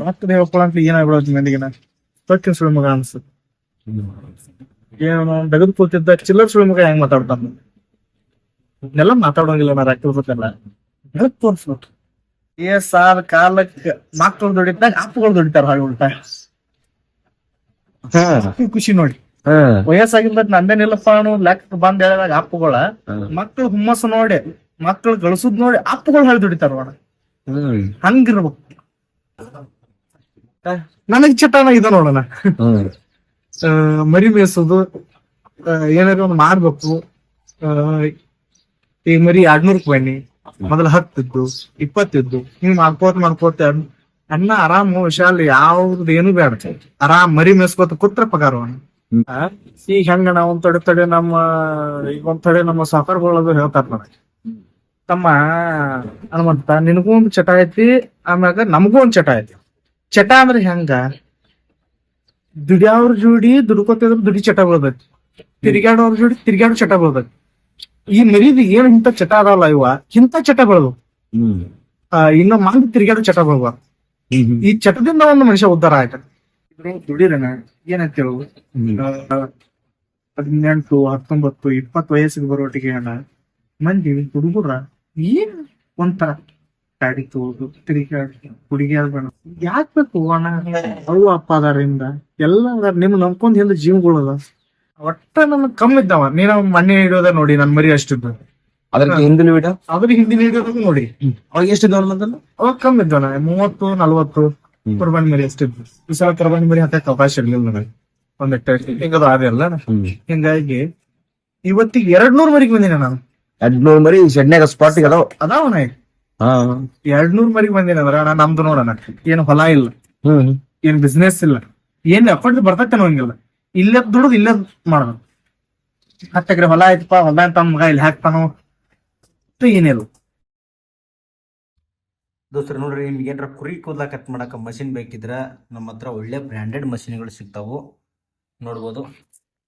ರೊಕ್ಕದ ಹೇಳ್ಕೊಳಂತ ಏನಾಗ್ಬಿಡತ್ತೆ ಮಂದಿಗೆನ ರೊಕ್ಕಿನ ಸುಳಿ ಮಗ ಅನ್ಸುತ್ತೆ ಏನು ತೆಗೆದು ಕೂತಿದ್ದ ಚಿಲ್ಲರ್ ಸುಳಿ ಮಗ ಹೆಂಗ್ ಮಾತಾಡ್ತಾನ ಎಲ್ಲ ಮಾತಾಡೋಂಗಿಲ್ಲ ನಾ ರಾತ್ರಿ ಇರ್ಬೇಕಲ್ಲ ಬೆಳಕ್ ತೋರ್ಸ್ಬೇಕು ಏ ಸಾಲ ಕಾಲಕ್ಕೆ ಮಕ್ಕಳು ದುಡಿತಾಗ ಅಪ್ಪಗಳು ದುಡಿತಾರ ಹಾಗೆ ಉಲ್ಟಾ ಖುಷಿ ನೋಡಿ ವಯಸ್ಸಾಗಿಲ್ಲ ನಂದೇನಿಲ್ಲಪ್ಪ ಅನ್ನು ಲೆಕ್ಕ ಬಂದ್ ಹೇಳಿದಾಗ ಅಪ್ಪಗಳ ಮಕ್ಕಳು ಹುಮ್ಮಸ್ಸು ನೋಡಿ ಮಕ್ಕಳು ಗಳಿಸುದ್ ನೋಡಿ ಅಪ್ಪಗಳು ಹೇಳಿ ದುಡಿತಾರ ಹಂಗಿರ್ಬೇಕು ನನಗ್ ಚಟಾನ ಇದ ನೋಡೋಣ. ಮರಿ ಮೇಯಿಸೋದು ಏನಾದ್ರು ಏನಾರ ಒಂದ್ ಮಾಡ್ಬೇಕು. ಈ ಮರಿ ಎರಡ್ನೂರಕ್ ಬನ್ನಿ ಮೊದಲ ಹತ್ತಿದ್ದು ಇಪ್ಪತ್ತಿದ್ದು. ಹಿಂಗ್ ಮಾಡ್ಕೋತ ಮಾಡ್ಕೋತ ಅಣ್ಣ ಆರಾಮ್ ವಿಶಾಲ್ ಯಾವ್ದು ಏನು ಬೇಡ. ಆರಾಮ್ ಮರಿ ಮೇಯಿಸ್ಕೋತ ಕುತ್ರ ಪಗಾರ ಈಗ ಹೆಂಗ ನಾವ್ ಒಂದ್ ತಡೆ ತಡೆ ನಮ್ಮ ಈಗ ಒಂದ್ ತಡೆ ನಮ್ಮ ಸಾಫರ್ಗಳದು ಹೇಳ್ತಾರ ನನಗೆ ತಮ್ಮ ಹನುಮಂತ ನಿನಗೂ ಒಂದ್ ಚಟ ಐತಿ ಆಮ್ಯಾಗ ನಮಗೂ ಒಂದ್ ಚಟ ಐತಿ. ಚಟ ಅಂದ್ರೆ ಹೆಂಗ? ದುಡಿಯೋರ್ ಜೋಡಿ ದುಡ್ಕೋತಿದ್ರ ದುಡಿ ಚಟ ಬೀಳ್ಬೇಕು. ತಿರ್ಗಾಡೋರ್ ಜೋಡಿ ತಿರ್ಗಾಡೋ ಚಟ ಬೀಳ್ಬೇಕು. ಈ ಮರಿದ ಏನ್ ಇಂತ ಚಟ ಅದಾವಲ್ಲ ಇವ. ಇಂತ ಚಟ ಬೀಳ್ಬೇಕು. ಇನ್ನ ಮಂದಿ ತಿರ್ಗಾಡೋ ಚಟ ಬೆಳವ ಈ ಚಟದಿಂದ ಒಂದು ಮನುಷ್ಯ ಉದ್ಧಾರ ಆಯ್ತ ದುಡಿರನ? ಏನಂತ ಹೇಳು ಹದಿನೆಂಟು ಹತ್ತೊಂಬತ್ತು ಇಪ್ಪತ್ತು ವಯಸ್ಸಿಗೆ ಬರೋಟಿಗೆ ಅಣ್ಣ ಮಂದಿ ಹುಡುಗರ ಏನ್ ಒಂಥರ ಗಾಡಿ ತಗೋದು ತಿರುಗಾಡಿ ಹುಡುಗಿಯಾರ ಬೇಡ ಯಾಕ್ ಬೇಕು ಅಣ್ಣ? ಅವು ಅಪ್ಪ ಅದಾರಿಂದ. ಎಲ್ಲ ಅದಾರ ನಿಮ್ ನಂಬ್ಕೊಂಡ್ ಹಿಂದ ಜೀವಗಳದ ಒಟ್ಟ ನನ್ ಕಮ್ಮಿ ಇದ್ದಾವ ನೀನ ಮಣ್ಣೆ ಹಿಡಿಯೋದ ನೋಡಿ ನನ್ ಮರಿ ಅಷ್ಟಿದ್ದು. ಅದ್ರ ಹಿಂದಿನ ವಿಡಿಯೋ ಅದ್ರ ಹಿಂದಿನ ಹಿಡಿಯೋದಾಗ ನೋಡಿ. ಅವಾಗ ಎಷ್ಟಿದ್ದು ಅನ್ನೋದನ್ನ ಅವಾಗ ಕಮ್ಮಿ ಇದ್ದವನ ಮೂವತ್ತು ನಲ್ವತ್ತು. ಕುರ್ಬಾನಿ ಮರಿ ಅಷ್ಟಿದ್ದು. ಈ ಸಲ ಕುರ್ಬಾನಿ ಮರಿ ಹಾಕಕ್ ಅವಕಾಶ ಇರ್ಲಿಲ್ಲ ನನಗೆ ಒಂದಿಟ್ಟು ಹಿಂಗದು ಅಲ್ಲ ಹಿಂಗಾಗಿ ಇವತ್ತಿಗೆ ಎರಡ್ ನೂರ್ ಮರಿಗೆ ಬಂದಿನ ನಾನು ಎರಡ್ನೂರ್ ಮರಿ ಸೆಡ್ನ್ಯಾಗ ಸ್ಪಾಟ್ ಅದಾವ. ಅದಾವ ಹಾ ಎರಡ್ ನೂರ್ ಮರಿಗೆ ಬಂದಿನ ಅಂದ್ರ ಅಣ್ಣ ನಮ್ದು ನೋಡಣ ಏನು ಹೊಲ ಇಲ್ಲ. ಹ್ಮ್. ಏನ್ ಬಿಸ್ನೆಸ್ ಇಲ್ಲ. ಏನ್ ಎಫರ್ಟ್ ಬರ್ತೈತೆ ಅನ್ನೋಂಗಿಲ್ಲ. ಇಲ್ಲೇ ದುಡ್ದು ಇಲ್ಲೇ ಮಾಡೋದು. ಹತ್ತ ಎಕರೆ ಹೊಲ ಆಯ್ತಪ್ಪ ಹೊಲ ಅಂತ ಮಗ ಇಲ್ಲಿ ಹಾಕ್ತಾನೋ. ಏನಿಲ್ಲ ದೋಸ್ತ್ರ ನೋಡ್ರಿ ನಿಮ್ಗೆ ಏನಾರ ಕುರಿ ಕೂದಲ ಕಟ್ ಮಾಡಕ ಮಷಿನ್ ಬೇಕಿದ್ರ ನಮ್ಮ ಹತ್ರ ಒಳ್ಳೆ ಬ್ರ್ಯಾಂಡೆಡ್ ಮಷಿನ್ಗಳು ಸಿಗ್ತಾವು. ನೋಡ್ಬೋದು.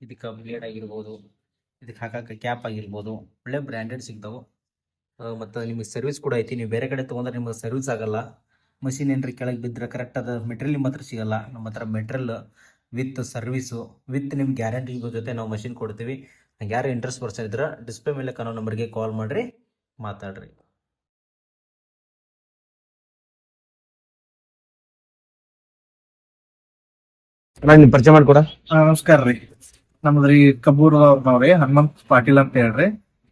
ಇದಕ್ಕೆ ಬ್ಲೇಡ್ ಆಗಿರ್ಬೋದು ಇದಕ್ಕೆ ಹಾಕಕ್ಕೆ ಕ್ಯಾಪ್ ಆಗಿರ್ಬೋದು ಒಳ್ಳೆ ಬ್ರ್ಯಾಂಡೆಡ್ ಸಿಗ್ತಾವು. ಮತ್ತು ನಿಮಗೆ ಸರ್ವಿಸ್ ಕೂಡ ಐತಿ. ನೀವು ಬೇರೆ ಕಡೆ ತೊಗೊಂಡ್ರೆ ನಿಮಗೆ ಸರ್ವಿಸ್ ಆಗಲ್ಲ. ಮಷಿನ್ ಏನ್ರಿ ಕೆಳಗೆ ಬಿದ್ದರೆ ಕರೆಕ್ಟ್ ಅದ ಮೆಟೀರಿಯಲ್ ನಿಮ್ಮ ಹತ್ರ ಸಿಗಲ್ಲ. ನಮ್ಮ ಹತ್ರ ಮೆಟೀರಿಯಲ್ ವಿತ್ ಸರ್ವಿಸು ವಿತ್ ನಿಮ್ಮ ಗ್ಯಾರಂಟಿ ಜೊತೆ ನಾವು ಮಷಿನ್ ಕೊಡ್ತೀವಿ. ಹಂಗೆ ಯಾರು ಇಂಟ್ರೆಸ್ಟ್ ಪರ್ಸನ್ ಇದ್ರೆ ಡಿಸ್ಪ್ಲೇ ಮೇಲೆ ಕನೋ ನಂಬರ್ಗೆ ಕಾಲ್ ಮಾಡಿರಿ ಮಾತಾಡ್ರಿ. ಅಣ್ಣ ನಿಮ್ ಪರಿಚಯ ಮಾಡ್ಕೊಡ. ನಮಸ್ಕಾರ ರೀ. ನಮ್ದ್ರಿ ಕಬೂರ್ ಅವ್ರಿ ಹನುಮಂತ್ ಪಾಟೀಲ್ ಅಂತ ಹೇಳ್ರಿ.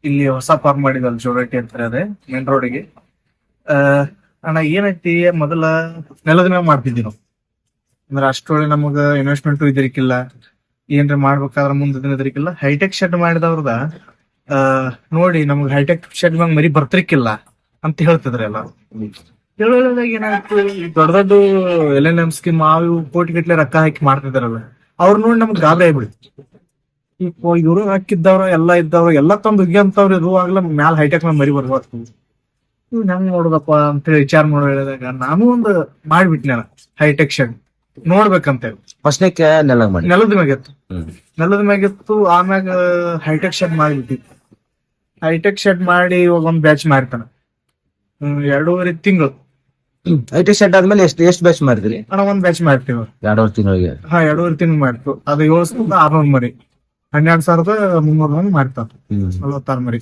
ಇಲ್ಲಿ ಹೊಸ ಫಾರ್ಮ್ ಮಾಡಿದಲ್ಲ ಜೋಡಟಿ ಅಂತ ಅದೇ ಮೇನ್ ರೋಡಿಗೆ ಅಣ್ಣ, ಏನೈತಿ ಮೊದಲ ನೆಲದ ಮೇಲೆ ಮಾಡ್ತಿದ್ವಿ ನಾವು. ಅಂದ್ರೆ ಅಷ್ಟೊಳಗೆ ನಮಗ ಇನ್ವೆಸ್ಟ್ಮೆಂಟ್ ಇದ್ರಿಕಿಲ್ಲ ಏನ್ರ ಮಾಡ್ಬೇಕಾದ್ರ ಮುಂದೆ ಇದ್ರಿಕಿಲ್ಲ ಹೈಟೆಕ್ ಶೆಡ್ ಮಾಡಿದವ್ರದ ನೋಡಿ ನಮ್ಗೆ ಹೈಟೆಕ್ ಶೆಡ್ ಮ್ಯಾಗ ಮರಿ ಬರ್ತಿರ್ಕಿಲ್ಲ ಅಂತ ಹೇಳ್ತಿದ್ರ ಎಲ್ಲ. ಹೇಳೋದಾಗ ಏನಾಯ್ತು ದೊಡ್ಡ ದೊಡ್ಡ ಎಲ್ ಎನ್ ಎಂ ಸ್ಕೀಮ್ ಅವು ಕೋಟಿ ಗಟ್ಲೆ ರೊಕ್ಕ ಹಾಕಿ ಮಾಡ್ತಿದಾರಲ್ಲ, ಅವ್ರು ನೋಡಿ ನಮ್ಗೆ ಗಾಬರಿ ಆಗ್ಬಿಡ್ತು. ಇವರು ಹಾಕಿದ್ದವ್ರ ಎಲ್ಲ ಇದ್ದವ್ರು ಎಲ್ಲ ತಂದು ಉಗ್ಯಂತವ್ರು ಆಗ್ಲ ಮ್ಯಾಲ ಹೈಟೆಕ್ ನಾನ್ ಮರಿ ಬರ್ಬೋದ್ ಇವ್ ಹೆಂಗ್ ನೋಡ್ದಪ್ಪ ಅಂತ ಹೇಳಿ ವಿಚಾರ ಮಾಡೋ ಹೇಳಿದಾಗ ನಾನು ಒಂದು ಮಾಡ್ಬಿಟ್ನ ಹೈಟೆಕ್ ಶೆಡ್. ನೋಡ್ಬೇಕಂತ. ಹೇಳಿ ಫಸ್ಟ್ನೇಕ್ಕೆ ನೆಲ ಮಾಡಿ ನೆಲದ ಮ್ಯಾಗಿತ್ತು. ನೆಲದ ಮ್ಯಾಗಿತ್ತು ಆಮ್ಯಾಗ ಹೈಟೆಕ್ ಶೆಡ್ ಮಾಡಿಬಿಟ್ಟಿತ್ತು ಹೈಟೆಕ್ ಶೆಡ್ ಮಾಡಿ ಇವಾಗ ಒಂದ್ ಬ್ಯಾಚ್ ಮಾರ್ತಾನ. ಎರಡೂವರೆ ತಿಂಗಳು. ಐಟಿ ಶೆಡ್ ಆದ್ಮೇಲೆ ಎಷ್ಟು ಎಷ್ಟು ಬ್ಯಾಚ್ ಮಾಡಿದ್ರಿ ಅಣ್ಣ ಒಂದ್ ಬ್ಯಾಚ್ ಮಾಡ್ತೀವಿ ಎರಡೂವರೆ ತಿಂಗಳಿಗೆ ಹಾ ಎರಡೂವರೆ ತಿಂಗಳು ಮಾಡ್ತು. ಅದು ಏಳು ಸಾವಿರದ ಆರ್ನೂರ್ ಮರಿ. ಹನ್ನೆರಡು ಸಾವಿರದ ಮುನ್ನೂರ ಮಂದಿ ಮಾಡ್ತಾವ ನಲವತ್ತಾರು ಮರಿ.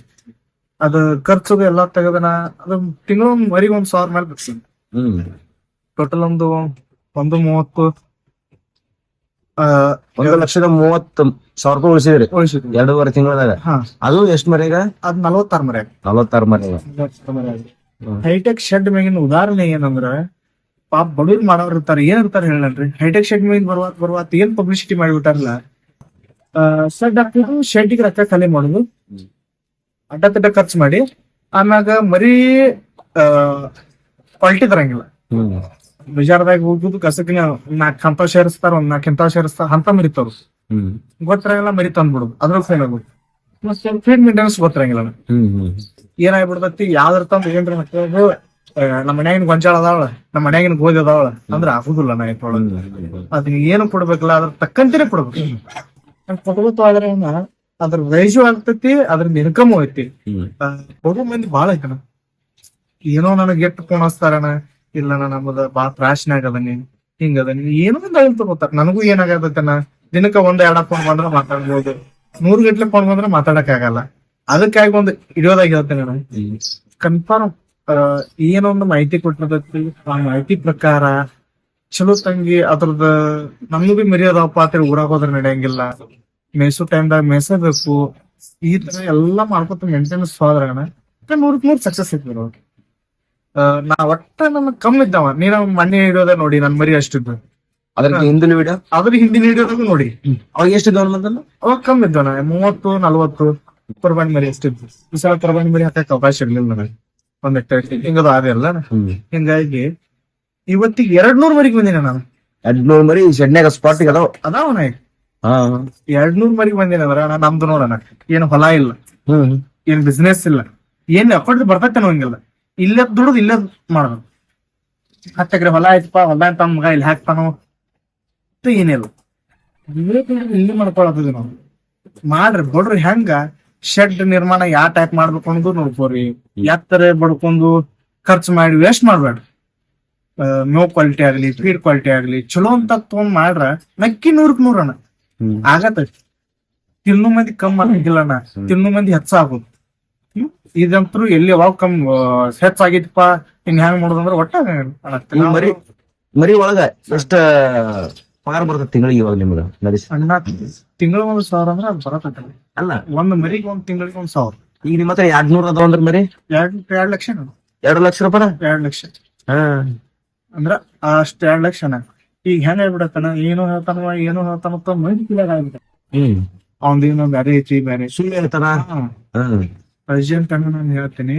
ಅದ ಖರ್ಚು ಎಲ್ಲ ತೆಗದನ ಅದು ತಿಂಗಳ ಮರಿಗೆ ಒಂದ್ ಸಾವಿರ ಮೇಲೆ ಬಿಡ್ತೀನಿ ಟೋಟಲ್ ಒಂದು ಒಂದು ಮೂವತ್ತು ಆ ಒಂದು ಲಕ್ಷದ ಮೂವತ್ತು ಸಾವಿರ ರೂಪಾಯಿ ಉಳಿಸಿದ್ರಿ ಎರಡೂವರೆ ತಿಂಗಳದಾಗ. ಅದು ಎಷ್ಟು ಮರಿಗ? ಅದ್ ನಲವತ್ತಾರು ಮರಿ ನಲವತ್ತಾರು ಮರಿ. ಹೈಟೆಕ್ ಶೆಡ್ ಮ್ಯಾಗಿನ ಉದಾಹರಣೆ ಏನಂದ್ರ ಪಾಪ ಬಡವ್ರು ಮಾಡೋರು ಇರ್ತಾರೆ. ಏನ್ ಇರ್ತಾರೆ ಹೇಳನ್ರಿ ಹೈಟೆಕ್ ಶೆಡ್ ಮ್ಯಾಗಿನ ಬರುವ ಬರುವ ಏನ್ ಪಬ್ಲಿಸಿಟಿ ಮಾಡಿಬಿಟ್ಟಾರಲ್ಲ? ಶೆಡ್ ಹಾಕಿದ್ರು ಶೆಡ್ಗೆ ರೊಕ್ಕ ಖಾಲಿ ಮಾಡುದು. ಅಡ್ಡ ತಡ್ಡ ಖರ್ಚು ಮಾಡಿ ಆಮ್ಯಾಗ ಮರಿ ಕ್ವಾಲಿಟಿ ತರಂಗಿಲ್ಲ. ಬಜಾರ್ದಾಗ ಹೋಗುದು ಕಸಕಿನ ನಾಲ್ಕು ಹಂತ ಸೇರಿಸ್ತಾರ ಒಂದ್ ನಾಲ್ಕು ಇಂತಾವ್ ಸೇರಿಸ್ತಾರ ಅಂತ ಮರಿತಾರ ಗೊತ್ತಿರಂಗಿಲ್ಲ ಮರಿ ತಂದ್ಬಿಡುದು. ಅದ್ರ ಫೇಲ್ ಆಗುದು. ಫೀಡ್ ಮೇಂಟೆನೆನ್ಸ್ ಗೊತ್ತಿರಂಗಿಲ್ಲ ಏನಾಗ್ಬಿಡ್ತೈತಿ ಯಾವ್ದ್ರ ತಂದ್ ಏನ್ರ ಮಕ್ಕಳು ನಮ್ಮ ಮನ್ಯಾಗಿನ ಗೊಂಜಾಳ ಅದಾವಳ ನಮ್ಮ ಮನ್ಯಾಗಿನ ಗೋಧಿ ಅದಾವಳ ಅಂದ್ರ ಆಗುದಿಲ್ಲ ನಾ ಇಟ್ರೊಳಗ ಅದಕ್ಕೆ ಏನು ಕೊಡ್ಬೇಕಲ್ಲ ಅದ್ರ ತಕ್ಕಂತೇನೆ ಕೊಡ್ಬೇಕು. ಹಂಗ್ ಕೊಡ್ಬೇಕು ಆದ್ರೆ ಅದ್ರ ವೈಜು ಆಗ್ತೈತಿ ಅದ್ರ ಇನ್ಕಮ್ ಐತಿ. ಕೊಡೋ ಮಂದಿ ಬಾಳ ಐತನ ಏನೋ ನನಗ್ ಎಷ್ಟು ಕೋಣಸ್ತಾರಣ? ಇಲ್ಲ ನಮ್ದ ನಮ್ಮದ ಬಾ ತ್ರಾಶ್ನಾಗ ಅದ ನೀನ್ ಹಿಂಗದ ನೀನ್ ಏನೋ ಒಂದು ಅಳ್ ತಗೋತಾರ ನನಗೂ ಏನಾಗತ್ತನ ದಿನಕ್ಕ ಒಂದ್ ಎರಡ ಫೋನ್ ಬಂದ್ರೆ ಮಾತಾಡ್ಬೋದು. ನೂರ್ ಗಂಟ್ಲೆ ಫೋನ್ ಬಂದ್ರ ಮಾತಾಡಕ್ ಆಗಲ್ಲ ಅದಕ್ಕಾಗಿ ಒಂದು ಹಿಡಿಯೋದಾಗಿ ಹೇಳ್ತೇನೆ ನಾನು ಕನ್ಫರ್ಮ್ ಏನೊಂದು ಮಾಹಿತಿ ಕೊಟ್ಟಿರ್ತೈತಿ. ಆ ಮಾಹಿತಿ ಪ್ರಕಾರ ಚಲೋ ತಂಗಿ ಅದ್ರದ ನಮಗೂ ಬಿ ಮರ್ಯಾದಪ್ಪ ಅಂತ ಊರಾಗ ಹೋದ್ರೆ ನಡೆಯಂಗಿಲ್ಲ. ಮೇಯ್ಸೋ ಟೈಮ್ದಾಗ ಮೇಯ್ಸಬೇಕು ಈ ತರ ಎಲ್ಲಾ ಮಾಡ್ಕೊತ ಮೇಂಟೆನೆನ್ಸ್ ಹೋದ್ರಾಗಣ ನೂರಕ್ ನೂರ್ ಸಕ್ಸಸ್ ಐತಿ ನೋಡಿ ನಾ ಒಟ್ಟ ನನ್ನ ಕಮ್ಮಿ ಇದ್ದಾವ. ನೀನ ಮಣ್ಣೆ ಹಿಡಿಯೋದ ನೋಡಿ ನನ್ ಮರಿ ಅಷ್ಟಿದ್ದು. ಅದ್ರ ಹಿಂದಿನ ವಿಡಿಯೋ ಅದ್ರ ಹಿಂದಿನ ಹಿಡಿಯೋದಾಗ ನೋಡಿ. ಅವಾಗ ಎಷ್ಟಿದ್ವು ಅನ್ನೋದನ್ನ ಅವಾಗ ಕಮ್ಮಿ ಇದ್ದಾವ ಮೂವತ್ತು ನಲ್ವತ್ತು ಕುರ್ಬಾನಿ ಮರಿ ಅಷ್ಟಿದ್ದು ಈ ಸಲ ತರಬಂದ್ ಮರಿ ಹಾಕಕ್ ಅವಕಾಶ ಇರ್ಲಿಲ್ಲ ನನಗೆ ಒಂದ್ ಎಕ್ಟರ್ ಹಿಂಗದ ಅಲ್ಲ. ಹ್ಮ್. ಹಿಂಗಾಗಿ ಇವತ್ತಿಗೆ ಎರಡ್ ನೂರ್ ಮರಿಗೆ ಬಂದಿನ ನಾನು. ಎರಡ್ನೂರ್ ಮರಿ ಶೆಡ್ನ್ಯಾಗ ಸ್ಪಾಟಿಗೆ ಅದಾವ. ಅದಾವ ನಾ. ಹಾ. ಎರಡ್ ನೂರ್ ಮರಿಗೆ ಬಂದಿನ ಅಂದ್ರ ನಮ್ದು ನೋಡಣ. ಏನ್ ಹೊಲ ಇಲ್ಲ. ಹ್ಮ್. ಏನ್ ಬಿಸ್ನೆಸ್ ಇಲ್ಲ. ಏನ್ ಅಕೌಂಟ್ ಬರ್ತೈತೆ ನೋಂಗಿಲ್ಲ ಇಲ್ಲೇ ದುಡ್ದು ಇಲ್ಲೇ ಮಾಡೋದು ಹತ್ತು ಎಕರೆ ಹೊಲ ಆಯ್ತಪ್ಪ ಹೊಲ ತಮ್ಮ ಮಗ ಇಲ್ಲಿ ಹಾಕ್ತಾನೋ. ಅಂತ ಏನಿಲ್ಲ. ಇಲ್ಲೇ ದುಡ್ದು ಇಲ್ಲೇ ನಾವು. ಮಾಡ್ರಿ ಬಡ್ರಿ ಹೆಂಗ? ಶೆಡ್ ನಿರ್ಮಾಣ ಯಾವ ಟೈಪ್ ಮಾಡ್ಬೇಕು ಅನ್ನೋದು ನೋಡ್ಕೋರಿ. ಎತ್ತರ ಬಡ್ಕೊಂಡು ಖರ್ಚು ಮಾಡಿ ವೇಸ್ಟ್ ಮಾಡ್ಬೇಡ್ರಿ. ಮೇವ್ ಕ್ವಾಲಿಟಿ ಆಗ್ಲಿ ಫೀಡ್ ಕ್ವಾಲಿಟಿ ಆಗ್ಲಿ ಚಲೋ ಅಂತ ತಗೊಂಡ್ ಮಾಡ್ರ ನಕ್ಕಿ ನೂರಕ್ ನೂರ ಅಣ್ಣ. ಆಗತ್ತ. ತಿನ್ನು ಮಂದಿ ಕಮ್ಮಿ ಆಗಿಲ್ಲ ಅಣ್ಣ. ತಿನ್ನು ಮಂದಿ ಹೆಚ್ಚ ಆಗೋದು ಇದಂತೂ ಎಲ್ಲಿ ಯಾವಾಗ ಕಮ್ ಹೆಚ್ಚಾಗೈತಿಪ್ಪ ಇನ್ ಹೆಂಗ್ ಮಾಡೋದಂದ್ರ ಒಟ್ಟ ಮರಿ ಮರಿ ಒಳಗ ಎಷ್ಟ ಪಗಾರ ಬರ್ತದ ತಿಂಗಳಿಗೆ ಇವಾಗ ನಿಮ್ಗ ಅಣ್ಣ ತಿಂಗಳ ಒಂದ್ ಸಾವಿರ ಅಂದ್ರ ಅದು ಬರತ್ತ ಅಲ್ಲ. ಒಂದ್ ಮರಿಗೆ ಒಂದ್ ತಿಂಗಳಿಗೆ ಒಂದ್ ಸಾವಿರ. ಈಗ ನಿಮ್ಮ ಹತ್ರ ಎರಡ್ನೂರ್ ಅದಾವ ಅಂದ್ರ ಮರಿ? ಎರಡ್ ಎರಡ್ ಲಕ್ಷ ಎರಡ್ ಎರಡು ಲಕ್ಷ ರೂಪಾಯಿ ಎರಡ್ ಲಕ್ಷ. ಹಾ. ಅಂದ್ರ ಆ ಎರಡ್ ಲಕ್ಷಣ ಈಗ ಹೆಂಗ್ ಹೇಳ್ಬಿಡತ್ತಾನ ಏನು ಹೇಳ್ತಾನ ಏನು ಹೇಳ್ತಾನ ಮಂದಿ ಕಿಲಾಗ ಆಗ್ಬಿಟ್ಟ ಹ್ಮ್. ಬ್ಯಾರೆ ಐತಿ ಬ್ಯಾರೆ. ಸುಳ್ಳು ಹೇಳ್ತಾನ ಹ್ಮ್. ಪ್ರೆಸೆಂಟ್ ಅನ್ನ ನಾನು ಹೇಳ್ತೀನಿ.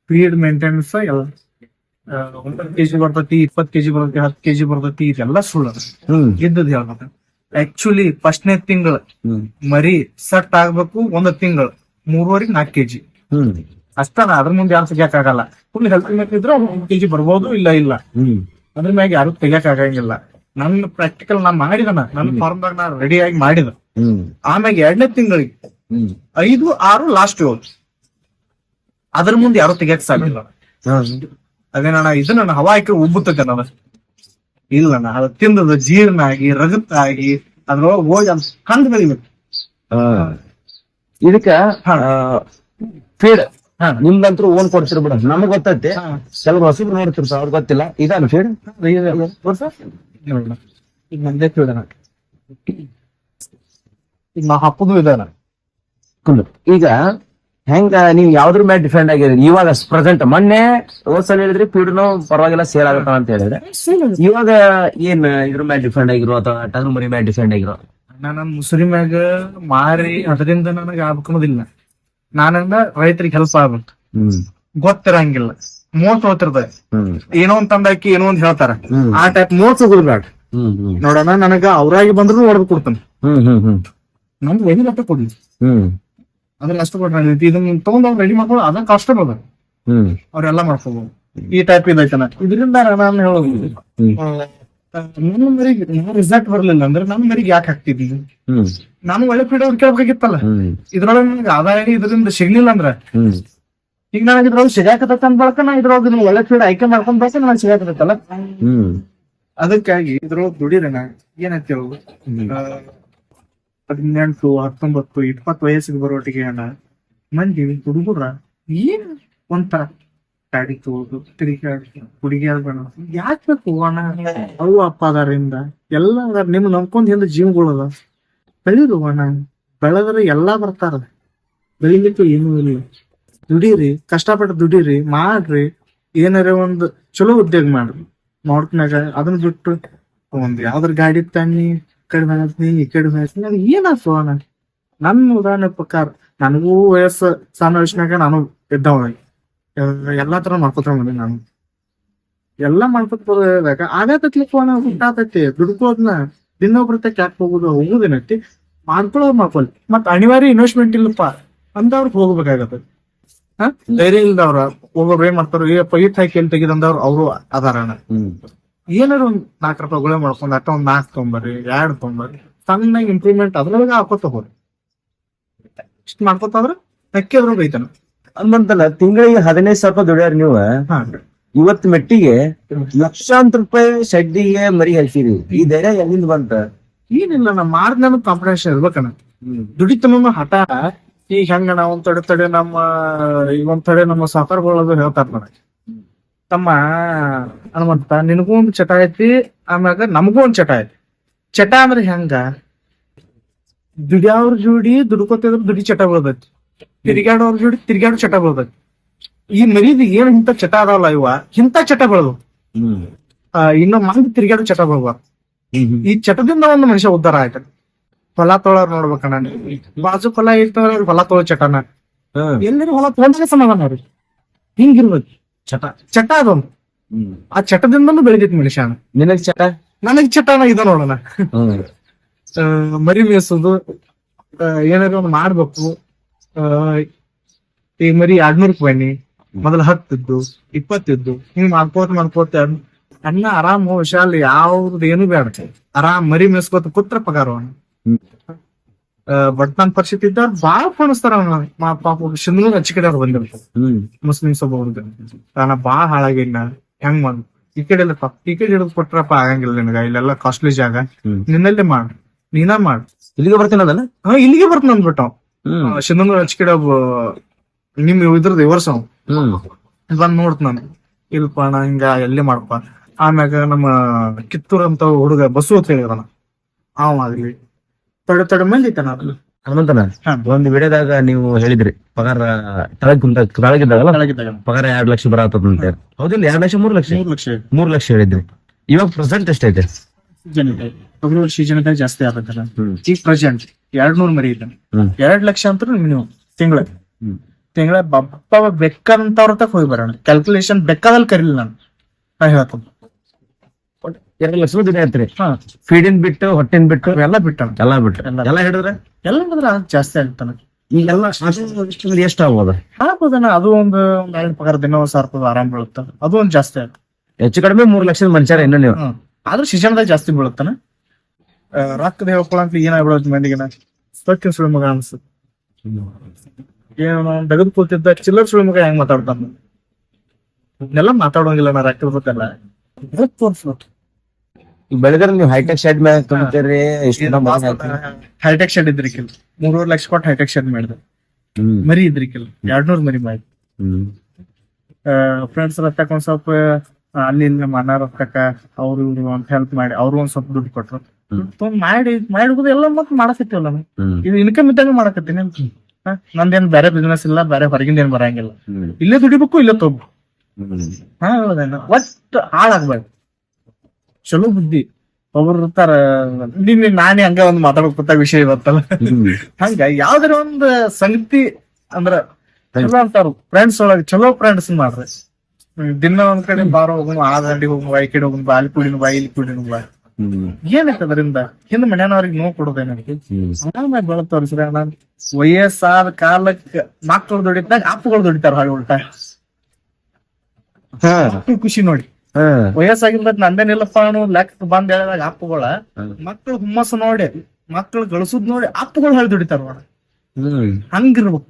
ಸ್ಪೀಡ್ ಮೇಂಟೆನೆನ್ಸ್ ಎಲ್ಲ. ಒಂಬತ್ತು ಕೆಜಿ ಬರ್ತೈತಿ ಇಪ್ಪತ್ ಕೆಜಿ ಬರ್ತೈತಿ ಹತ್ತು ಕೆಜಿ ಬರ್ತೈತಿ ಇದೆಲ್ಲ ಸುಳ್ಳು ಇದ್ದದ್ ಹೇಳ್ಬೇಕು ಆಕ್ಚುಲಿ ಫಸ್ಟ್ನೇ ತಿಂಗಳ ಮರಿ ಸೆಟ್ ಆಗ್ಬೇಕು ಒಂದ್ ತಿಂಗಳು. ಮೂರುವರೆ ನಾಲ್ಕು ಕೆಜಿ. ಅಷ್ಟನ ಅದ್ರ ಮುಂದೆ ಯಾರು ತೆಗಿಯಕ್ ಆಗಲ್ಲ ಫುಲ್ ಹೆಲ್ತ್ ಮೇಲೆ ಇದ್ರೆ ಒಂದ್ ಕೆಜಿ ಬರ್ಬೋದು ಇಲ್ಲ ಇಲ್ಲ. ಅದ್ರ ಮ್ಯಾಗ ಯಾರು ತೆಗಿಯಕ್ ಆಗಂಗಿಲ್ಲ ನನ್ನ ಪ್ರಾಕ್ಟಿಕಲ್ ನಾ ಮಾಡಿದನ ನನ್ನ ಫಾರ್ಮ್ದಾಗ ನಾ ರೆಡಿ ಆಗಿ ಮಾಡಿದ. ಹ್ಮ್. ಆಮ್ಯಾಗ ಎರಡನೇ ತಿಂಗಳಿಗೆ ಐದು ಆರು ಲಾಸ್ಟ್ ಅದ್ರ ಮುಂದೆ ಯಾರು ತೆಗಿಯಕ್ ಸಾಗಿಲ್ಲ ಅದೇ ನಾನು ಇದನ್ನ ಹವಾ ಹಾಕಿ ಉಬ್ಬುತ್ತದೆ ನಾನು. ಇಲ್ಲ ನಾ ತಿಂದ ತಿಂದದ ಜೀರ್ಣ ಆಗಿ ರಗತ್ತಾಗಿ ಅದ್ರೊಳಗೆ ಹೋಗಿ ಅದ್ ಕಂಡು ಬೆಳಿಬೇಕು. ಇದಕ್ಕ. ಫೀಡ್ ಹಾ. ನಿಮ್ದಂತ್ರು ಓನ್ ಕೊಡ್ತಿರ್ ಬಿಡ ನಮಗ್ ಗೊತ್ತೈತಿ. ಕೆಲವು ಹೊಸಬ್ರು ನೋಡ್ತಿರ್ತಾವ ಅವ್ರ ಗೊತ್ತಿಲ್ಲ. ಇದಾನ ಫೀಡ್ ಈಗ ನಂದೇ ಈಗ ನಾ ಹಾಕುದು ಇದಾನ. ಈಗ ಹೆಂಗ ನೀವ್ ಯಾವ್ದ್ರ ಮೇಲೆ ಡಿಫೆಂಡ್ ಆಗಿದ್ರಿ ಇವಾಗ ಪ್ರೆಸೆಂಟ್ ಮೊನ್ನೆ ಹೋದ್ಸಲ ಹೇಳಿದ್ರಿ ಫೀಡ್ನು ಪರವಾಗಿಲ್ಲ ಸೇಲ್ ಆಗತ್ತ ಅಂತ ಹೇಳಿದ್ರೆ. ಇವಾಗ ಏನ್ ಇದ್ರ ಮೇಲೆ ಡಿಫೆಂಡ್ ಆಗಿರೋ ಅಥವಾ ಟಗರ್ ಮರಿ ಮೇಲೆ ಡಿಫೆಂಡ್ ಆಗಿರೋ? ನಾನು ಮುಸುರಿ ಮ್ಯಾಗ ಮಾರಿ ಅದರಿಂದ ನನಗೆ ಆಗ್ಬೇಕನ್ನೋದಿಲ್ಲ. ನಾನಂದ ರೈತರಿಗೆ ಹೆಲ್ಪ್ ಆಗ್ಬೇಕು. ಗೊತ್ತಿರಂಗಿಲ್ಲ. ಮೋಸ ಹೋಗ್ತಿರ್ತದೆ. ಹ್ಮ್. ಏನೋ ಒಂದ್ ತಂದಾಕಿ ಏನೋ ಒಂದ್ ಹೇಳ್ತಾರ. ಆ ಟೈಪ್ ಮೋಸ ಹೋಗ್ಬೇಡ ನೋಡೋಣ ನನಗ ಅವ್ರಾಗಿ ಬಂದ್ರು ಹೊಡೆದು ಕೊಡ್ತಾನೆ. ನಮ್ದು ಒಂದು ಲಕ್ಷ ಕೊಡ್ಲಿ. ಅದ್ರ ಅಷ್ಟು ಕೊಡ್ರಿ. ಇದನ್ನ ತಗೊಂಡ್ ಅವ್ರು ರೆಡಿ ಮಾಡ್ಕೊಂಡು ಅದ ಕಷ್ಟ ಹ್ಮ್. ಅವ್ರೆಲ್ಲ ಮಾಡ್ಕೋಬಹುದು ಈ ಟೈಪ್ ಇದೈತನ ಇದರಿಂದ ನಾನು ಹೇಳೋದು. ನನ್ನ ಮರಿಗೆ ರಿಸಲ್ಟ್ ಬರ್ಲಿಲ್ಲ ಅಂದ್ರೆ ನನ್ನ ಮರಿಗೆ ಯಾಕೆ ಹಾಕ್ತಿದ್ವಿ? ನಾನು ಒಳ್ಳೆ ಫೀಡ್ ಅವ್ರು ಕೇಳ್ಬೇಕಾಗಿತ್ತಲ್ಲ ಇದ್ರೊಳಗೆ ನನಗೆ ಆದಾಯ ಇದರಿಂದ ಸಿಗ್ಲಿಲ್ಲ ಅಂದ್ರ? ಈಗ ನನಗೆ ಇದ್ರೊಳಗೆ ಸಿಗಾಕತ್ತ ಅಂತ ಬಳಕ ನಾ ಇದ್ರೊಳಗೆ ನೀವು ಒಳ್ಳೆ ಫೀಡ್ ಆಯ್ಕೆ ಮಾಡ್ಕೊಂಡ್ ಬಳಕ ನನಗೆ ಸಿಗಾಕತ್ತಲ್ಲ? ಅದಕ್ಕಾಗಿ ಇದ್ರೊಳಗೆ ದುಡಿರಣ ಏನಂತ ಹೇಳೋದು ಹದಿನೆಂಟು ಹತ್ತೊಂಬತ್ತು ಇಪ್ಪತ್ತು ವಯಸ್ಸಿಗೆ ಬರೋಟಿಗೆ ಅಣ್ಣ ಮಂದಿ ಹುಡುಗರ ಏನ್ ಒಂಥರ? ಗಾಡಿ ತಿರುಗಾಡಿ ಹುಡುಗಿಯರ್ ಬೇಡ ಯಾಕೆ ಬೇಕು ಅವು ಅಪ್ಪ ಅದಾರಿಂದ. ಎಲ್ಲ ಅದಾರ ನಿಮ್ ನಂಬ್ಕೊಂಡ್ ಹಿಂದೆ ಜೀವಗಳದ ಬೆಳೀರು ಅಣ್ಣ ಬೆಳೆದ್ರೆ ಎಲ್ಲಾ ಬರ್ತಾರ. ಬೆಳಿಲಿಕ್ಕೆ ಏನೂ ಇಲ್ಲ. ದುಡೀರಿ, ಕಷ್ಟಪಟ್ಟು ದುಡೀರಿ, ಮಾಡ್ರಿ. ಏನಾರ ಒಂದ್ ಚಲೋ ಉದ್ಯೋಗ ಮಾಡ್ರಿ. ನೋಡ್ಕೊಂಡಾಗ ಅದನ್ನ ಬಿಟ್ಟು ಒಂದ್ ಯಾವ್ದ್ರ ಗಾಡಿ ತಣ್ಣಿ ಕಡಿಮೆ ಕಡೆ ಹಾಕ್ತೀನಿ ಈ ಕಡಿಮೆ ಹಾಕ್ತೀನಿ ಅದು ಏನಾಯ್ತು ಅಣ್ಣ ನನ್ನ ಉದಾಹರಣೆ ಪ್ರಕಾರ, ನನಗೂ ವಯಸ್ಸು ಸಣ್ಣ ನಾನು ಇದ್ದವ ಎಲ್ಲಾ ತರ ಮಾಡ್ಕೊತಾರ ಮನೆ ನಾನು. ಎಲ್ಲಾ ಮಾಡ್ಕೊತ ಬರೋದಾಗ ಅಣ್ಣ ಹುಟ್ಟಾತೈತಿ ದುಡ್ಕೋದ್ನ ದಿನೊಬ್ರ ತಕ್ಕ ಯಾಕೆ ಹೋಗುದು ಹೋಗುದೇನೈತಿ ಮಾಡ್ಕೊಳ್ಳೋದು ಮಾಡ್ಕೊಳ್ಳಿ ಮತ್ ಅನಿವಾರ್ಯ ಇನ್ವೆಸ್ಟ್ಮೆಂಟ್ ಇಲ್ಲಪ್ಪ. ಅಂತವ್ರಿಗೆ ಹೋಗ್ಬೇಕಾಗತ್ತೆ. ಹಾ? ಧೈರ್ಯ ಇಲ್ದವ್ರ. ಒಬ್ಬೊಬ್ರು ಏನ್ ಮಾಡ್ತಾರ ಏ ಪೈಟ್ ಹಾಕಿ ಎಲ್ಲಿ ತೆಗಿದಂದವ್ರು ಅವರು ಅದಾರಣ ಏನಾರು ಒಂದ್ ನಾಲ್ಕು ರೂಪಾಯಿ ಗುಳೆ ಮಾಡ್ಕೊಂಡ್ ಅಟ್ಟ ಒಂದ್ ನಾಲ್ಕು ತೊಂಬರ್ರಿ ಎರಡ್ ತೊಂಬರ್ರಿ ಸಣ್ಣ ಇಂಪ್ರೂವ್ಮೆಂಟ್ ಅದ್ರೊಳಗೆ ಹಾಕೋತ ಹೋಗ್ರಿ. ಇಷ್ಟ ಮಾಡ್ಕೊತ ಹೋದ್ರ ನಕ್ಕಿದ್ರು ಅಂದಂತಲ್ಲ ತಿಂಗಳಿಗೆ ಹದಿನೈದು ಸಾವಿರ ರೂಪಾಯಿ ದುಡಿಯಾರ ನೀವು. ಇವತ್ ಇವತ್ತು ಮೆಟ್ಟಿಗೆ ಲಕ್ಷಾಂತರ ರೂಪಾಯಿ ಶೆಡ್ಡಿಗೆ ಮರಿ ಹಾಕಿರಿ ಈ ಧೈರ್ಯ ಎಲ್ಲಿಂದ ಬಂತ? ಏನಿಲ್ಲ ನಾ ನಮಗ್ ಕಾಂಪಿಟೇಷನ್ ಇರ್ಬೇಕಣ್ಣ. ದುಡಿತನ ಹಠ. ಈಗ ಹೆಂಗ ನಾವ್ ಒಂದ್ ತಡೆ ತಡೆ ನಮ್ಮ ಈಗ ಒಂದ್ ತಡೆ ನಮ್ಮ ಸಾಕರ್ಗಳದು ಹೇಳ್ತಾರ ನನಗೆ ತಮ್ಮ ಹನುಮಂತ ನಿನಗೂ ಒಂದ್ ಚಟ ಐತಿ ಆಮ್ಯಾಗ ನಮಗೂ ಒಂದ್ ಚಟ ಐತಿ. ಚಟ ಅಂದ್ರೆ ಹೆಂಗ? ದುಡಿಯವ್ರ ಜೋಡಿ ದುಡ್ಕೋತಿದ್ರ ದುಡಿ ಚಟ ಬೀಳ್ದೈತಿ ತಿರ್ಗಾಡೋರ್ ಜೋಡಿ ತಿರ್ಗಾಡೋ ಚಟ ಬೀಳ್ದೈತಿ ಈ ಮರೀದ್ ಏನ್ ಇಂತ ಚಟ ಅದಾವಲ್ಲ ಇವ? ಇಂತ ಚಟ ಬೆಳೆದು ಇನ್ನು ಮಂದಿ ತಿರ್ಗಾಡೋ ಚಟ ಬೆಳ್ಬಾರ್ದು ಈ ಚಟದಿಂದ ಒಂದು ಮನುಷ್ಯ ಉದ್ಧಾರ ಆಯ್ತ. ಹೊಲ ತೊಳೋರ್ ನೋಡ್ಬೇಕಣ್ಣ ಬಾಜು ಹೊಲ ಇರ್ತಂದ್ರ ಅವ್ರಿಗೆ ಹೊಲ ತೊಳೋ ಚಟನ. ಎಲ್ಲರೂ ಹೊಲ ತೊಗೊಂಡ್ರೆ ಸಮಾಧಾನ ಅವ್ರಿ. ಹಿಂಗಿರ್ಬೇಕು. ಚಟ. ಚಟ ಅದೊಂದು. ಆ ಚಟದಿಂದನೂ ಬೆಳಿತೈತಿ ಮನುಷ್ಯ ನಿನಗ್ ಚಟ? ನನಗ್ ಚಟನ ಇದ ನೋಡೋಣ. ಮರಿ ಮೇಯಿಸೋದು ಏನಾದ್ರು ಏನಾರ ಒಂದು ಮಾಡ್ಬೇಕು. ಆ, ಈ ಮರಿ ಎರಡ್ನೂರ್ ಬನ್ನಿ. ಮೊದಲ ಹತ್ತಿದ್ದು ಇಪ್ಪತ್ತಿದ್ದು. ಹಿಂಗ್ ಮಾಡ್ಕೋತ ಮಾಡ್ಕೋತ ಅಣ್ಣ ಆರಾಮ್ ವಿಶಾಲ್ ಯಾವ್ದು ಏನು ಬೇಡ. ಆರಾಮ್ ಮರಿ ಮೇಸ್ಕೋತ ಕೂತ್ರ ಪಗಾರ ಅವನು. ಬಡ್ತನ ಪರಿಸ್ಥಿತಿ ಇದ್ದವ್ರು ಬಾಳ ಕಾಣಿಸ್ತಾರ ಅವನ. ಪಾಪ ಶಿಂದ್ರ ಹಚ್ಚಿ ಕಡೆ ಅವ್ರು ಬಂದಿರ್ತಾರೆ ಮುಸ್ಲಿಮ್ಸ್ ಒಬ್ಬ ನಾನು ಬಾಳ ಹಾಳಾಗಿಲ್ಲ ಹೆಂಗ್ ಮಾಡ್? ಈ ಕಡೆ ಎಲ್ಲ ಟಿಕೆಟ್ ಹಿಡಿದು ಕೊಟ್ರಪ್ಪ ಆಗಂಗಿಲ್ಲ ನಿನಗ. ಇಲ್ಲೆಲ್ಲ ಕಾಸ್ಟ್ಲಿ ಜಾಗ. ನಿನ್ನಲ್ಲೇ ಮಾಡ್. ನೀನ ಮಾಡ್. ಇಲ್ಲಿಗೆ ಬರ್ತೀನಿ ಅದಲ್ಲ? ಹಾ ಇಲ್ಲಿಗೆ ಬರ್ತೀನಿ ಅಂದ್ಬಿಟ್ಟ. ಸಿಂಧನೂರ್ ಹಚ್ಕಿಡ ನಿಮ್ ಇದ್ರದ್ದು ಇವರ್ಸ ಬಂದ್ ನೋಡ್ತ ನಾನು. ಇಲ್ಪ ನಾ ಹಿಂಗ ಎಲ್ಲಿ ಮಾಡಪ್ಪ ಆಮ್ಯಾಗ ನಮ್ಮ ಕಿತ್ತೂರ್ ಅಂತ ಹುಡುಗ ಬಸ್ಸು ಅಂತ ಹೇಳಿದಾನ ಅವ ಆಗ್ಲಿ. ತಡ ತಡ ಮಂದಿ ಐತನ ಹನುಮಂತನ. ಒಂದ್ ವಿಡಿಯೋದಾಗ ನೀವು ಹೇಳಿದ್ರಿ ಪಗಾರ ತಳಗ್ ಕುಂತ ತಳಗಿದ್ದಾಗಲ್ಲ ಪಗಾರ ಎರಡ್ ಲಕ್ಷ ಬರತ್ತದಂತೆ. ಹೌದಿಲ್ಲ ಎರಡ್ ಲಕ್ಷ ಮೂರ್ ಲಕ್ಷ? ಮೂರ್ ಲಕ್ಷ. ಮೂರ್ ಲಕ್ಷ ಹೇಳಿದ್ರಿ. ಇವಾಗ ಪ್ರೆಸೆಂಟ್ ಎಷ್ಟೈತೆ? ಇದೆ ಫೆಬ್ರವರಿ ಸೀಸನ್ ಜಾಸ್ತಿ ಆಗತ್ತಲ್ಲ? ಈಗ ಪ್ರೆಸೆಂಟ್ ಎರಡ್ ನೂರ್ ಮರಿ ಹ್ಮ್. ಎರಡ್ ಲಕ್ಷ ಅಂತ ಮಿನಿಮಮ್ ತಿಂಗಳ. ತಿಂಗಳ ಬಪ್ಪ ಬೆಕ್ಕಂತವ್ರ ತಕ್ಕ ಹೋಗಿ ಬರೋಣ. ಕ್ಯಾಲ್ಕುಲೇಷನ್ ಬೆಕ್ಕದಲ್ಲಿ ಕರೀಲಿ ನಾನು. ನಾ ಹೇಳ್ತೀನಿ. ಎರಡು ಲಕ್ಷ ದಿನ ಐತ್ರಿ ಹಾ. ಫೀಡಿನ್ ಬಿಟ್ಟು ಹೊಟ್ಟೆನ್ ಬಿಟ್ಟು ಎಲ್ಲ ಬಿಟ್ಟಣ ಎಲ್ಲ ಬಿಟ್ಟು. ಎಲ್ಲ. ಎಲ್ಲಾ ಹಿಡಿದ್ರೆ ಎಲ್ಲ ಅದು ಜಾಸ್ತಿ ಆಗ್ತಾನೆ. ಈಗೆಲ್ಲ ಎಷ್ಟು ಆಗ್ಬೋದು? ಆಗ್ಬೋದನ ಅದು ಒಂದು ಒಂದ್ ಎರಡು ಪಗಾರ ದಿನ ಸಾವಿರ ರೂಪಾಯಿ ಆರಾಮ್ ಬೀಳುತ್ತ. ಅದು ಒಂದ್ ಜಾಸ್ತಿ ಆಗುತ್ತೆ. ಹೆಚ್ಚು ಕಡಿಮೆ ಮೂರ್ ಲಕ್ಷದ ಮನುಷ್ಯರ ಇನ್ನು ನೀವು. ಆದ್ರೆ ಶಿಕ್ಷಣದಾಗ ಜಾಸ್ತಿ ಬೀಳತ್ತಾನ? ರೊಕ್ಕದ ಹೇಳ್ಕೊಳಂತ ಏನಾಗ್ಬಿಡುತ್ತೆ ಮಂದಿಗೆನ ರೊಕ್ಕಿನ ಸುಳಿ ಮಗ ಅನ್ಸುತ್ತೆ. ಏನು ತೆಗೆದು ಕೂತಿದ್ದ ಚಿಲ್ಲರ್ ಸುಳಿ ಮಗ ಹೆಂಗ್ ಮಾತಾಡ್ತಾನ? ಇದನ್ನೆಲ್ಲ ಮಾತಾಡೋಂಗಿಲ್ಲ ನಾ ರೊಕ್ಕದ ಗೊತ್ತಲ್ಲ ತೋರ್ಸ್ಬೇಕು ಈಗ ಬೆಳಗಾರ ನೀವು ಹೈಟೆಕ್ ಶೆಡ್ ಮೇಲೆ ತುಂಬ್ತೀರಿ ಹೈಟೆಕ್ ಶೆಡ್ ಇದ್ರಿಕಿಲ್ ಮೂರುವರೆ ಲಕ್ಷ ಕೊಟ್ಟು ಹೈಟೆಕ್ ಶೆಡ್ ಮಾಡಿದೆ. ಮರಿ ಮರಿ ಇದ್ರಿಕಿಲ್ ಎರಡ್ನೂರ್ ಮರಿ ಮಾಡಿ ಫ್ರೆಂಡ್ಸ್ ರೊಕ್ಕಕ್ ಒಂದ್ ಸ್ವಲ್ಪ ಆ, ಅಲ್ಲಿ ಇಲ್ಲಿ ನಮ್ಮ ಅಣ್ಣ ರೊಕ್ಕಕ್ಕ ಅವ್ರು ಇವ್ರು ಅಂತ ಹೆಲ್ಪ್ ಮಾಡಿ ಅವ್ರು ಒಂದ್ ಸ್ವಲ್ಪ ದುಡ್ಡು ಕೊಟ್ರು. ತೊಗೊಂಡ್ ಮಾಡಿ ಮಾಡಿದ್ವಿ ಎಲ್ಲ ಮತ್ ಮಾಡಕತ್ತೀವಲ್ಲ ಇದು ಇನ್ಕಮ್ ಇದ್ದಾಗ ಮಾಡಕತ್ತೀನಿ ಹಾ, ನಂದೇನ್ ಬೇರೆ ಬಿಸ್ನೆಸ್ ಇಲ್ಲ ಬೇರೆ ಹೊರಗಿಂದ ಏನ್ ಬರಂಗಿಲ್ಲ. ಇಲ್ಲೇ ದುಡಿಬೇಕು ಇಲ್ಲೇ ತಗೋ ಹಾ ಒಟ್ಟು ಹಾಳಾಗ್ಬೇಕು ಚಲೋ ಬುದ್ಧಿ. ಒಬ್ರು ಇರ್ತಾರ ನಿನ್ನೆ ನಾನೇ ಹಂಗ ಒಂದ್ ಮಾತಾಡೋಕ್ ವಿಷಯ ಇವತ್ತಲ್ಲ. ಹಂಗ ಯಾವ್ದಾರ ಒಂದ್ ಸಂಗತಿ ಅಂದ್ರ ಅಂತಾರ. ಫ್ರೆಂಡ್ಸ್ ಒಳಗ ಚಲೋ ಫ್ರೆಂಡ್ಸ್ ಮಾಡ್ರಿ. ದಿನ ಒಂದ್ ಕಡೆ ಬಾರ ಹೋಗೋಣ ಆ ದಂಡಿಗೆ ಹೋಗುವ ಈ ಕಡೆ ಹೋಗುಣ ಬಾ ಅಲ್ಲಿ ಕುಡಿನು ಬಾ ಇಲ್ಲಿ ಕುಡಿನು ಬಾ ಏನೈತೆ ಅದರಿಂದ? ಹಿಂದ ಮನ್ಯಾನವ್ರಿಗೆ ನೋವು ಕೊಡೋದೇನಕ್ಕೆ ನನಗೆ. ಆರಾಮಾಗಿ ಬೆಳತವ್ರಿ ಸರ್ ನಾನು ವಯಸ್ಸಾದ ಕಾಲಕ್ಕೆ ಮಕ್ಕಳು ದುಡಿತಾಗ ಅಪ್ಪಗಳು ದುಡಿತಾರ ಹಾಗೆ ಉಲ್ಟಾ. ಖುಷಿ ನೋಡಿ. ಹಾ. ವಯಸ್ಸಾಗಿಲ್ಲ ನಂದೇನಿಲ್ಲಪ್ಪ ಅನ್ನೋ ಲೆಕ್ಕ ಬಂದ್ ಹೇಳಿದಾಗ ಅಪ್ಪಗಳ. ಮಕ್ಕಳು ಹುಮ್ಮಸ್ಸು ನೋಡಿ ಮಕ್ಕಳು ಗಳಿಸುದ್ ನೋಡಿ ಅಪ್ಪಗಳು ಹೇಳಿ ದುಡಿತಾರ ಹಂಗಿರ್ಬೇಕು.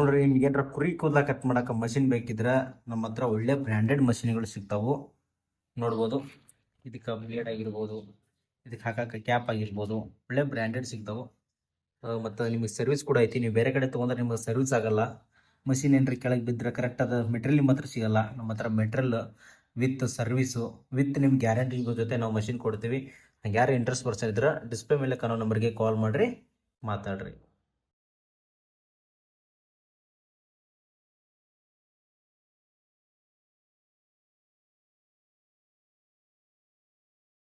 ನೋಡ್ರಿ, ನಿಮ್ಗೆ ಏನಾರ ಕುರಿ ಕೂದಲ ಕಟ್ ಮಾಡಕ್ಕೆ ಮಷಿನ್ ಬೇಕಿದ್ರೆ ನಮ್ಮ ಹತ್ರ ಒಳ್ಳೆ ಬ್ರ್ಯಾಂಡೆಡ್ ಮಷಿನ್ಗಳು ಸಿಗ್ತಾವು. ನೋಡ್ಬೋದು. ಇದಕ್ಕೆ ಬ್ಲೇಡ್ ಆಗಿರ್ಬೋದು, ಇದಕ್ಕೆ ಹಾಕಕ್ಕೆ ಕ್ಯಾಪ್ ಆಗಿರ್ಬೋದು, ಒಳ್ಳೆ ಬ್ರ್ಯಾಂಡೆಡ್ ಸಿಗ್ತಾವು. ಮತ್ತು ನಿಮಗೆ ಸರ್ವಿಸ್ ಕೂಡ ಐತಿ. ನೀವು ಬೇರೆ ಕಡೆ ತೊಗೊಂಡ್ರೆ ನಿಮಗೆ ಸರ್ವಿಸ್ ಆಗಲ್ಲ. ಮಷಿನ್ ಏನ್ರಿ ಕೆಳಗೆ ಬಿದ್ದರೆ ಕರೆಕ್ಟ್ ಅದ ಮೆಟೀರಿಯಲ್ ನಿಮ್ಮ ಹತ್ರ ಸಿಗಲ್ಲ. ನಮ್ಮ ಹತ್ರ ಮೆಟೀರಿಯಲ್ ವಿತ್ ಸರ್ವಿಸು ವಿತ್ ನಿಮ್ಮ ಗ್ಯಾರಂಟಿ ಜೊತೆ ನಾವು ಮಷಿನ್ ಕೊಡ್ತೀವಿ. ಹಂಗೆ ಯಾರು ಇಂಟ್ರೆಸ್ಟ್ ಪರ್ಸನ್ ಇದ್ರೆ ಡಿಸ್ಪ್ಲೇ ಮೇಲೆ ಕಾಣೋ ನಂಬರ್ಗೆ ಕಾಲ್ ಮಾಡಿರಿ, ಮಾತಾಡ್ರಿ.